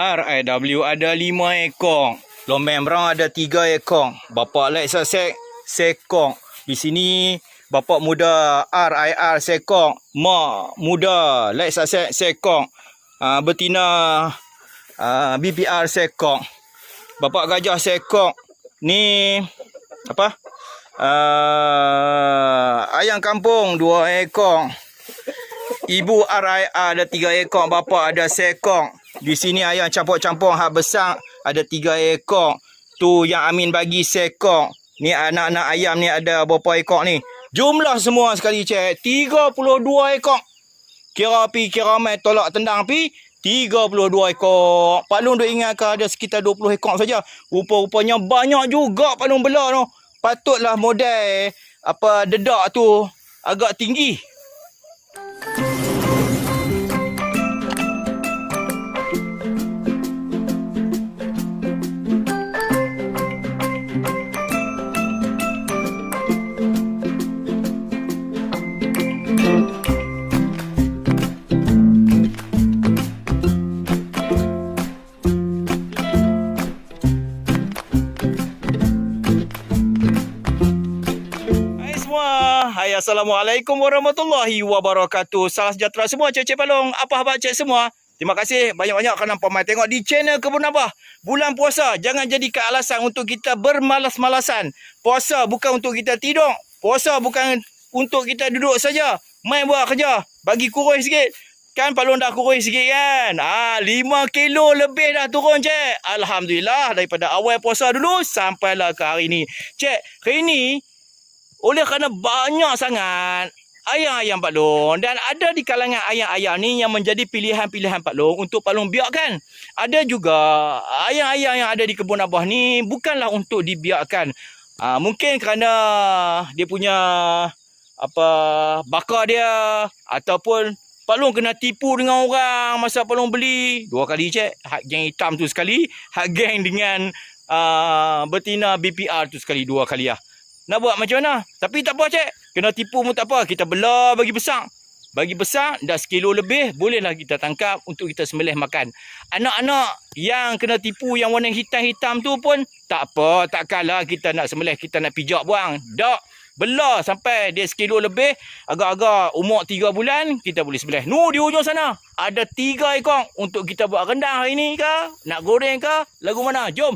RIW ada lima ekor. Lomeng brown ada tiga ekor. Bapak Lex Sasek sekong. Di sini bapak muda RIR sekong. Mak muda Lex Sasek sekong. Uh, betina uh, BPR sekong. Bapak gajah sekong. Ni apa? Uh, ayam kampung dua ekor. Ibu RIR ada tiga ekor, bapa ada sekong. Di sini ayam campur-campur hak besar ada tiga ekor. Tu yang Amin bagi sekong. Ni anak-anak ayam ni ada berapa ekor ni? Jumlah semua sekali cek. 32 ekor. Kira pi kira mai tolak tendang pi 32 ekor. Pak Long duk ingat ke ada sekitar 20 ekor saja. Rupa-rupanya banyak juga Pak Long bela tu. Patutlah model apa dedak tu agak tinggi. Assalamualaikum warahmatullahi wabarakatuh. Salam sejahtera semua cik-cik palong. Apa khabar cik semua? Terima kasih banyak-banyak kerana pemai tengok di channel Kebun Abah. Bulan puasa jangan jadikan alasan untuk kita bermalas-malasan. Puasa bukan untuk kita tidur. Puasa bukan untuk kita duduk saja. Main buat kerja. Bagi kurus sikit. Kan Palung dah kurus sikit kan? Ah, 5 kilo lebih dah turun cik. Alhamdulillah daripada awal puasa dulu sampailah ke hari ni. Cik, hari ni oleh kerana banyak sangat ayam-ayam Pak Long dan ada di kalangan ayam-ayam ni yang menjadi pilihan-pilihan Pak Long untuk Pak Long biarkan. Ada juga ayam-ayam yang ada di kebun abah ni bukanlah untuk dibiarkan. Uh, mungkin kerana dia punya apa bakar dia ataupun Pak Long kena tipu dengan orang masa Pak Long beli. Dua kali cek. Hak geng hitam tu sekali. Hak geng dengan uh, betina BPR tu sekali. Dua kali lah. Nak buat macam mana? Tapi tak apa cik. Kena tipu pun tak apa. Kita belah bagi besar. Bagi besar, dah sekilo lebih, bolehlah kita tangkap untuk kita sembelih makan. Anak-anak yang kena tipu yang warna hitam-hitam tu pun, tak apa, takkanlah kita nak sembelih, kita nak pijak buang. Tak. Belah sampai dia sekilo lebih, agak-agak umur tiga bulan, kita boleh sembelih. Nu di ujung sana, ada tiga ekor untuk kita buat rendang hari ni ke? Nak goreng ke? Lagu mana? Jom.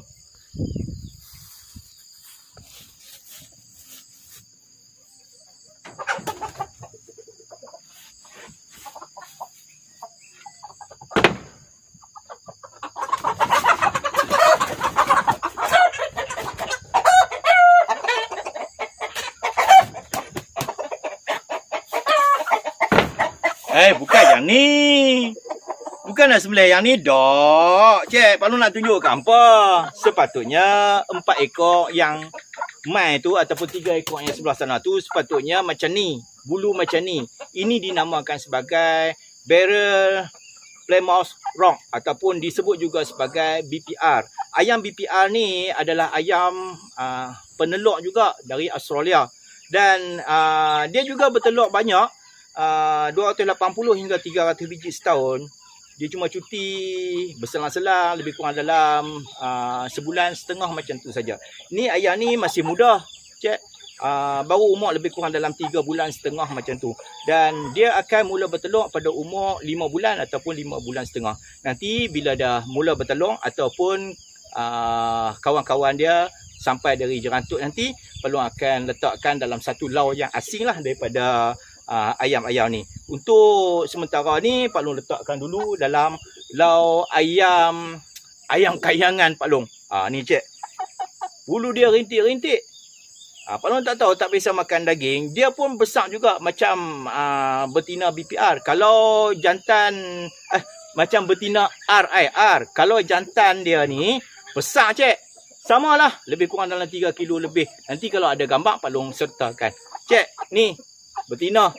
Eh, bukan yang ni. Bukan nak sembelih yang ni, dok. Pak Long nak tunjukkan apa? Sepatutnya empat ekor yang mai tu ataupun tiga ekor yang sebelah sana tu sepatutnya macam ni. Bulu macam ni. Ini dinamakan sebagai barrel Plymouth Rock ataupun disebut juga sebagai BPR. Ayam BPR ni adalah ayam uh, peneluk juga dari Australia. Dan uh, dia juga bertelur banyak uh, 280 hingga 300 biji setahun. Dia cuma cuti berselang-selang lebih kurang dalam uh, sebulan setengah macam tu saja. Ni ayam ni masih muda. Cek. Uh, baru umur lebih kurang dalam 3 bulan setengah macam tu. Dan dia akan mula bertelur pada umur 5 bulan ataupun 5 bulan setengah. Nanti bila dah mula bertelur ataupun uh, kawan-kawan dia sampai dari jerantuk nanti perlu akan letakkan dalam satu lau yang asing lah daripada uh, ayam-ayam ni. Untuk sementara ni Pak Long letakkan dulu dalam lau ayam ayam kayangan Pak Long. Ah ni cek. Bulu dia rintik-rintik. Ah Pak Long tak tahu tak biasa makan daging, dia pun besar juga macam uh, betina BPR. Kalau jantan eh macam betina RIR. Kalau jantan dia ni besar cek. Samalah, lebih kurang dalam 3 kilo lebih. Nanti kalau ada gambar Pak Long sertakan. Cek, ni betina.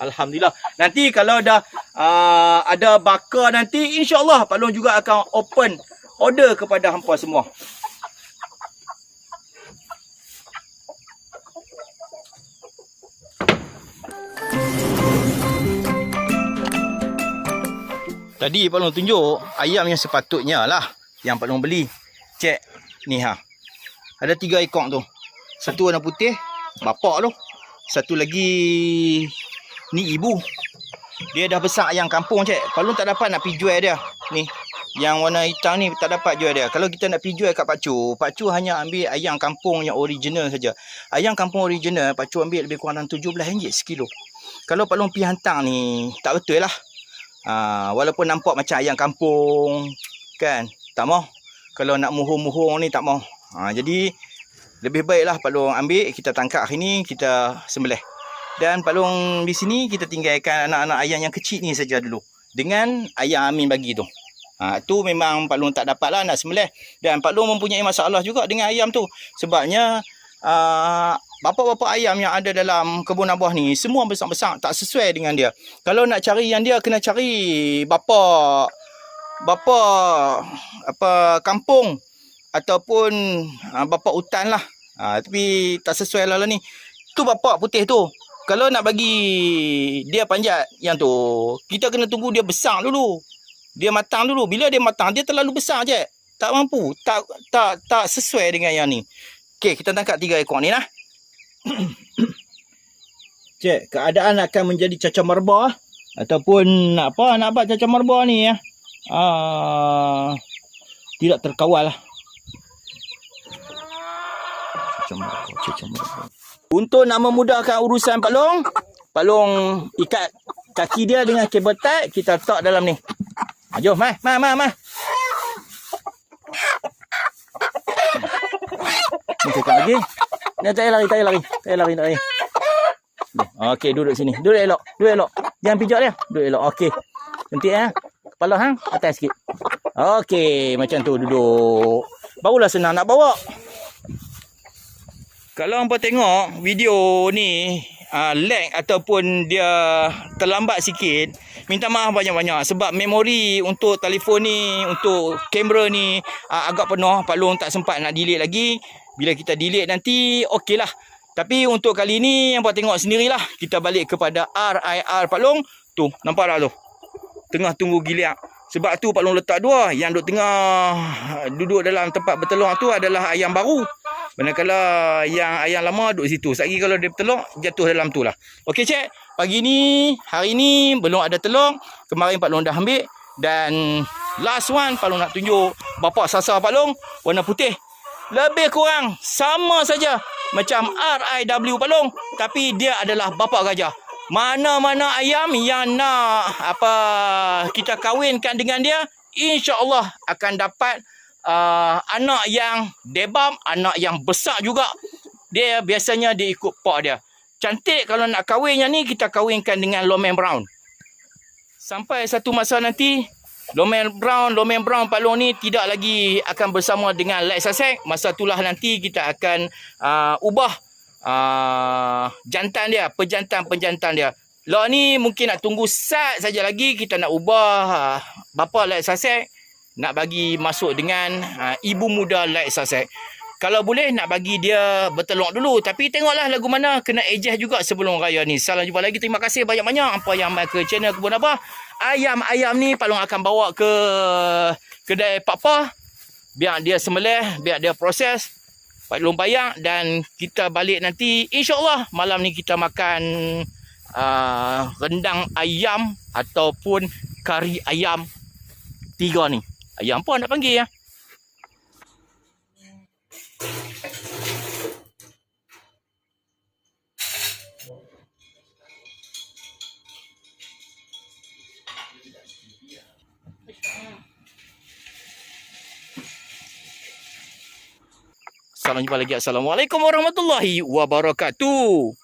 Alhamdulillah. Nanti kalau dah uh, ada bakar nanti insya-Allah Pak Long juga akan open order kepada hampa semua. Tadi Pak Long tunjuk ayam yang sepatutnya lah yang Pak Long beli. Cek ni ha. Ada tiga ekor tu. Satu warna putih, bapak tu. Satu lagi ni ibu. Dia dah besar ayam kampung. Pak Long tak dapat nak pergi jual dia. Ni. Yang warna hitam ni tak dapat jual dia. Kalau kita nak pergi jual kat Pak Cu, Pak Cu hanya ambil ayam kampung yang original saja. Ayam kampung original Pak Cu ambil lebih kurang dalam RM17 sekilo. Kalau Pak Long pergi hantar ni tak betul lah. Ha, walaupun nampak macam ayam kampung kan. Tak mau. Kalau nak muhung-muhung ni tak mau. Ha, jadi lebih baiklah Pak Long ambil kita tangkap hari ni kita sembelih. Dan Pak Long di sini kita tinggalkan anak-anak ayam yang kecil ni saja dulu. Dengan ayam Amin bagi tu. Ha, tu memang Pak Long tak dapat lah nak sembelih. Dan Pak Long mempunyai masalah juga dengan ayam tu. Sebabnya uh, bapa-bapa ayam yang ada dalam kebun abah ni semua besar-besar tak sesuai dengan dia. Kalau nak cari yang dia kena cari bapa bapa apa kampung ataupun uh, bapa hutan lah. Ha, tapi tak sesuai lah, lah ni. Tu bapa putih tu. Kalau nak bagi dia panjat yang tu, kita kena tunggu dia besar dulu. Dia matang dulu. Bila dia matang, dia terlalu besar je. Tak mampu. Tak tak tak sesuai dengan yang ni. Okey, kita tangkap tiga ekor ni lah. Cek, keadaan akan menjadi cacah marba ataupun nak apa nak buat cacah marba ni ya. Ah, tidak terkawal lah. Untuk nak memudahkan urusan Pak Long, Pak Long ikat kaki dia dengan kabel tight, kita letak dalam ni. Jom, mai, mai, mai, mai. Ni cakap lagi. Ni tak lari, tak lari. Tak lari, tak payah. Okey, duduk sini. Duduk elok. Duduk elok. Jangan pijak dia. Duduk elok. Okey. Nanti ya. Kepala hang atas sikit. Okey, macam tu duduk. Barulah senang nak bawa. Kalau hangpa tengok video ni uh, lag ataupun dia terlambat sikit, minta maaf banyak-banyak sebab memori untuk telefon ni, untuk kamera ni uh, agak penuh. Pak Long tak sempat nak delete lagi. Bila kita delete nanti, okey lah. Tapi untuk kali ni, yang tengok sendirilah. Kita balik kepada RIR Pak Long. Tu, nampak tak tu? Tengah tunggu giliak. Sebab tu Pak Long letak dua. Yang duduk tengah duduk dalam tempat bertelur tu adalah ayam baru. Manakala yang ayam lama duduk situ. Sekejap kalau dia bertelur, jatuh dalam tu lah. Okey cek, pagi ni, hari ni belum ada telur. Kemarin Pak Long dah ambil. Dan last one Pak Long nak tunjuk. Bapak sasar Pak Long, warna putih. Lebih kurang sama saja macam RIW Pak Long. Tapi dia adalah bapak gajah. Mana-mana ayam yang nak apa kita kahwinkan dengan dia, insya-Allah akan dapat uh, anak yang debam, anak yang besar juga. Dia biasanya dia ikut pak dia. Cantik kalau nak kahwinnya ni kita kahwinkan dengan Lomen Brown. Sampai satu masa nanti Lomen Brown, Lomen Brown Pak Long ni tidak lagi akan bersama dengan Lex Sussex. Masa itulah nanti kita akan uh, ubah uh, jantan dia, pejantan-pejantan dia. Lot ni mungkin nak tunggu sat saja lagi kita nak ubah uh, bapa Lex Sussex nak bagi masuk dengan uh, ibu muda Lex Sussex. Kalau boleh nak bagi dia bertelur dulu tapi tengoklah lagu mana kena adjust juga sebelum raya ni. Salam jumpa lagi. Terima kasih banyak-banyak apa yang mai ke channel kebun apa. Ayam-ayam ni Palung akan bawa ke kedai Pak Pa biar dia sembelih, biar dia proses Pak Long bayang dan kita balik nanti insya-Allah malam ni kita makan uh, rendang ayam ataupun kari ayam tiga ni. Ayam apa nak panggil ya? Salam jumpa lagi. Assalamualaikum warahmatullahi wabarakatuh.